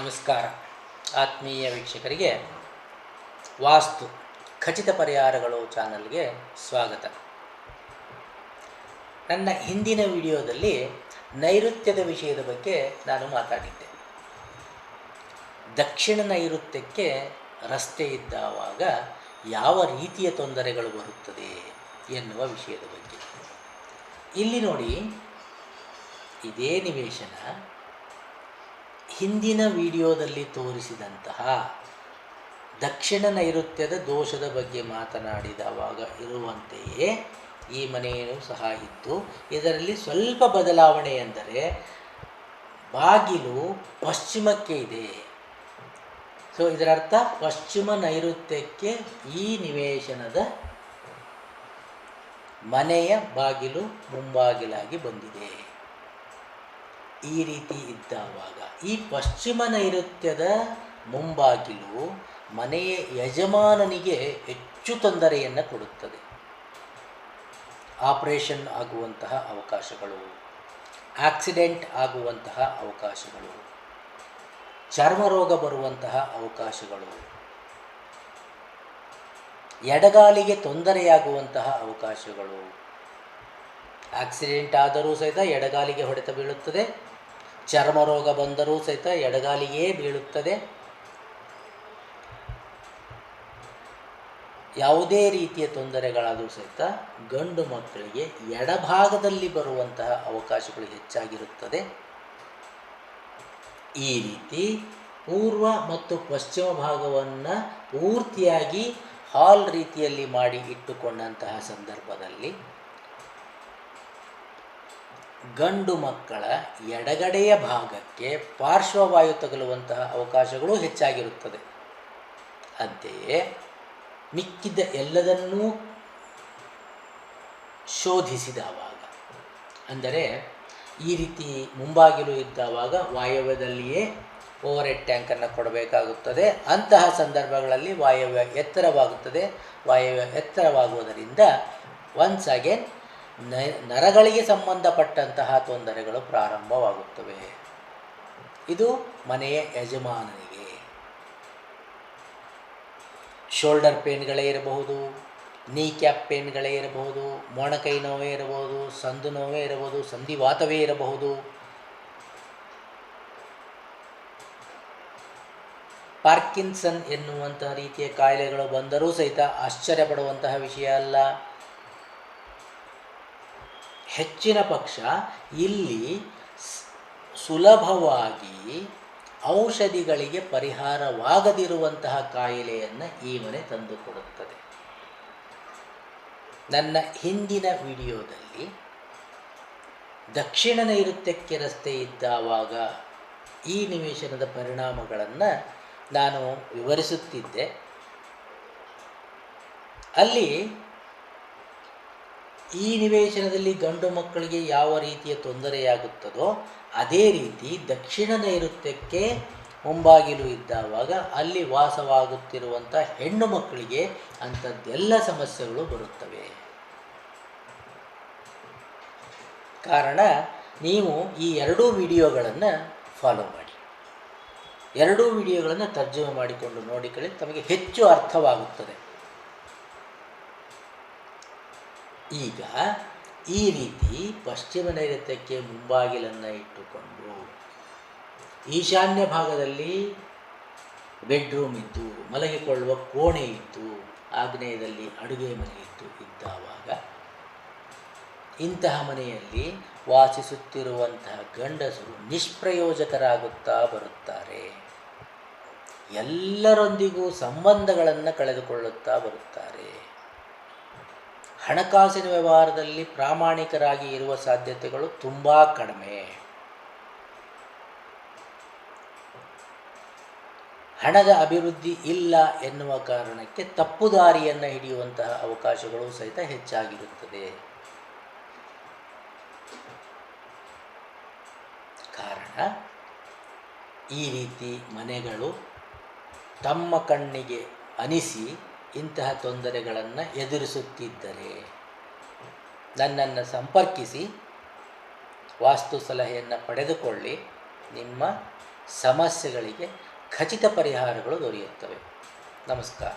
ನಮಸ್ಕಾರ. ಆತ್ಮೀಯ ವೀಕ್ಷಕರಿಗೆ ವಾಸ್ತು, ಖಚಿತ ಪರಿಹಾರಗಳು ಚಾನಲ್ಗೆ ಸ್ವಾಗತ. ನನ್ನ ಹಿಂದಿನ ವಿಡಿಯೋದಲ್ಲಿ ನೈಋತ್ಯದ ವಿಷಯದ ಬಗ್ಗೆ ನಾನು ಮಾತಾಡಿದ್ದೆ. ದಕ್ಷಿಣ ನೈಋತ್ಯಕ್ಕೆ ರಸ್ತೆ ಇದ್ದಾವಾಗ ಯಾವ ರೀತಿಯ ತೊಂದರೆಗಳು ಬರುತ್ತದೆ ಎನ್ನುವ ವಿಷಯದ ಬಗ್ಗೆ. ಇಲ್ಲಿ ನೋಡಿ, ಇದೇ ನಿವೇಶನ. ಹಿಂದಿನ ವಿಡಿಯೋದಲ್ಲಿ ತೋರಿಸಿದಂತಹ ದಕ್ಷಿಣ ನೈಋತ್ಯದ ದೋಷದ ಬಗ್ಗೆ ಮಾತನಾಡಿದವಾಗ ಇರುವಂತೆಯೇ ಈ ಮನೆಯೂ ಸಹ ಇತ್ತು. ಇದರಲ್ಲಿ ಸ್ವಲ್ಪ ಬದಲಾವಣೆ ಎಂದರೆ ಬಾಗಿಲು ಪಶ್ಚಿಮಕ್ಕೆ ಇದೆ. ಸೊ ಇದರರ್ಥ ಪಶ್ಚಿಮ ನೈಋತ್ಯಕ್ಕೆ ಈ ನಿವೇಶನದ ಮನೆಯ ಬಾಗಿಲು ಮುಂಬಾಗಿಲಾಗಿ ಬಂದಿದೆ. ಈ ರೀತಿ ಇದ್ದಾವಾಗ ಈ ಪಶ್ಚಿಮ ನೈಋತ್ಯದ ಮುಂಬಾಗಿಲು ಮನೆಯ ಯಜಮಾನನಿಗೆ ಹೆಚ್ಚು ತೊಂದರೆಯನ್ನು ಕೊಡುತ್ತದೆ. ಆಪರೇಷನ್ ಆಗುವಂತಹ ಅವಕಾಶಗಳು, ಆಕ್ಸಿಡೆಂಟ್ ಆಗುವಂತಹ ಅವಕಾಶಗಳು, ಚರ್ಮ ರೋಗ ಬರುವಂತಹ ಅವಕಾಶಗಳು, ಎಡಗಾಲಿಗೆ ತೊಂದರೆಯಾಗುವಂತಹ ಅವಕಾಶಗಳು, ಆಕ್ಸಿಡೆಂಟ್ ಆದರೂ ಸಹಿತ ಎಡಗಾಲಿಗೆ ಹೊಡೆತ ಬೀಳುತ್ತದೆ. ಚರ್ಮ ರೋಗ ಬಂದರೂ ಸಹಿತ ಎಡಗಾಲಿಯೇ ಬೀಳುತ್ತದೆ. ಯಾವುದೇ ರೀತಿಯ ತೊಂದರೆಗಳಾದರೂ ಸಹಿತ ಗಂಡು ಮಕ್ಕಳಿಗೆ ಎಡಭಾಗದಲ್ಲಿ ಬರುವಂತಹ ಅವಕಾಶಗಳು ಹೆಚ್ಚಾಗಿರುತ್ತದೆ. ಈ ರೀತಿ ಪೂರ್ವ ಮತ್ತು ಪಶ್ಚಿಮ ಭಾಗವನ್ನು ಪೂರ್ತಿಯಾಗಿ ಹಾಲ್ ರೀತಿಯಲ್ಲಿ ಮಾಡಿ ಇಟ್ಟುಕೊಂಡಂತಹ ಸಂದರ್ಭದಲ್ಲಿ ಗಂಡು ಮಕ್ಕಳ ಎಡಗಡೆಯ ಭಾಗಕ್ಕೆ ಪಾರ್ಶ್ವವಾಯು ತಗಲುವಂತಹ ಅವಕಾಶಗಳು ಹೆಚ್ಚಾಗಿರುತ್ತದೆ. ಅಂತೆಯೇ ಮಿಕ್ಕಿದ ಎಲ್ಲದನ್ನೂ ಶೋಧಿಸಿದವಾಗ, ಅಂದರೆ ಈ ರೀತಿ ಮುಂಬಾಗಿಲು ಇದ್ದಾವಾಗ ವಾಯವ್ಯದಲ್ಲಿಯೇ ಓವರ್ ಹೆಡ್ ಟ್ಯಾಂಕನ್ನು ಕೊಡಬೇಕಾಗುತ್ತದೆ. ಅಂತಹ ಸಂದರ್ಭಗಳಲ್ಲಿ ವಾಯವ್ಯ ಎತ್ತರವಾಗುತ್ತದೆ. ವಾಯವ್ಯ ಎತ್ತರವಾಗುವುದರಿಂದ ಒನ್ಸ್ ಅಗೇನ್ ನರಗಳಿಗೆ ಸಂಬಂಧಪಟ್ಟಂತಹ ತೊಂದರೆಗಳು ಪ್ರಾರಂಭವಾಗುತ್ತವೆ. ಇದು ಮನೆಯ ಯಜಮಾನನಿಗೆ. ಶೋಲ್ಡರ್ ಪೇನ್ಗಳೇ ಇರಬಹುದು ನೀ ಕ್ಯಾಪ್ ಪೇನ್ಗಳೇ ಇರಬಹುದು, ಮೊಣಕೈ ನೋವೇ ಇರಬಹುದು, ಸಂದು ನೋವೇ ಇರಬಹುದು ಸಂಧಿವಾತವೇ ಇರಬಹುದು. ಪಾರ್ಕಿನ್ಸನ್ ಎನ್ನುವಂತಹ ರೀತಿಯ ಕಾಯಿಲೆಗಳು ಬಂದರೂ ಸಹಿತ ಆಶ್ಚರ್ಯಪಡುವಂತಹ ವಿಷಯ ಅಲ್ಲ. ಹೆಚ್ಚಿನ ಪಕ್ಷ ಇಲ್ಲಿ ಸುಲಭವಾಗಿ ಔಷಧಿಗಳಿಗೆ ಪರಿಹಾರವಾಗದಿರುವಂತಹ ಕಾಯಿಲೆಯನ್ನು ಈ ಮನೆ ತಂದುಕೊಡುತ್ತದೆ. ನನ್ನ ಹಿಂದಿನ ವಿಡಿಯೋದಲ್ಲಿ ದಕ್ಷಿಣ ನೈಋತ್ಯಕ್ಕೆ ರಸ್ತೆ ಇದ್ದಾವಾಗ ಈ ನಿವೇಶನದ ಪರಿಣಾಮಗಳನ್ನು ನಾನು ವಿವರಿಸುತ್ತಿದ್ದೆ. ಅಲ್ಲಿ ಈ ನಿವೇಶನದಲ್ಲಿ ಗಂಡು ಮಕ್ಕಳಿಗೆ ಯಾವ ರೀತಿಯ ತೊಂದರೆಯಾಗುತ್ತದೋ ಅದೇ ರೀತಿ ದಕ್ಷಿಣ ನೈಋತ್ಯಕ್ಕೆ ಮುಂಬಾಗಿಲು ಇದ್ದಾವಾಗ ಅಲ್ಲಿ ವಾಸವಾಗುತ್ತಿರುವಂಥ ಹೆಣ್ಣು ಮಕ್ಕಳಿಗೆ ಅಂಥದ್ದೆಲ್ಲ ಸಮಸ್ಯೆಗಳು ಬರುತ್ತವೆ. ಕಾರಣ ನೀವು ಈ ಎರಡೂ ವಿಡಿಯೋಗಳನ್ನು ಫಾಲೋ ಮಾಡಿ. ಎರಡೂ ವಿಡಿಯೋಗಳನ್ನು ತರ್ಜುಮೆ ಮಾಡಿಕೊಂಡು ನೋಡಿಕೊಳ್ಳಿ ತಮಗೆ ಹೆಚ್ಚು ಅರ್ಥವಾಗುತ್ತದೆ. ಈಗ ಈ ರೀತಿ ಪಶ್ಚಿಮ ನೈಋತ್ಯಕ್ಕೆ ಮುಂಬಾಗಿಲನ್ನು ಇಟ್ಟುಕೊಂಡು ಈಶಾನ್ಯ ಭಾಗದಲ್ಲಿ ಬೆಡ್ರೂಮ್ ಇತ್ತು ಮಲಗಿಕೊಳ್ಳುವ ಕೋಣೆ ಇತ್ತು ಆಗ್ನೇಯದಲ್ಲಿ ಅಡುಗೆ ಮನೆ ಇತ್ತು ಇದ್ದಾವಾಗ ಇಂತಹ ಮನೆಯಲ್ಲಿ ವಾಸಿಸುತ್ತಿರುವಂತಹ ಗಂಡಸರು ನಿಷ್ಪ್ರಯೋಜಕರಾಗುತ್ತಾ ಬರುತ್ತಾರೆ. ಎಲ್ಲರೊಂದಿಗೂ ಸಂಬಂಧಗಳನ್ನು ಕಳೆದುಕೊಳ್ಳುತ್ತಾ ಬರುತ್ತಾರೆ. ಹಣಕಾಸಿನ ವ್ಯವಹಾರದಲ್ಲಿ ಪ್ರಾಮಾಣಿಕರಾಗಿ ಇರುವ ಸಾಧ್ಯತೆಗಳು ತುಂಬ ಕಡಿಮೆ. ಹಣದ ಅಭಿವೃದ್ಧಿ ಇಲ್ಲ ಎನ್ನುವ ಕಾರಣಕ್ಕೆ ತಪ್ಪು ದಾರಿಯನ್ನು ಹಿಡಿಯುವಂತಹ ಅವಕಾಶಗಳು ಸಹಿತ ಹೆಚ್ಚಾಗಿರುತ್ತದೆ. ಕಾರಣ, ಈ ರೀತಿ ಮನೆಗಳು ತಮ್ಮ ಕಣ್ಣಿಗೆ ಅನಿಸಿ ಇಂತಹ ತೊಂದರೆಗಳನ್ನು ಎದುರಿಸುತ್ತಿದ್ದರೆ ನನ್ನನ್ನು ಸಂಪರ್ಕಿಸಿ ವಾಸ್ತು ಸಲಹೆಯನ್ನು ಪಡೆದುಕೊಳ್ಳಿ ನಿಮ್ಮ ಸಮಸ್ಯೆಗಳಿಗೆ ಖಚಿತ ಪರಿಹಾರಗಳು ದೊರೆಯುತ್ತವೆ. ನಮಸ್ಕಾರ.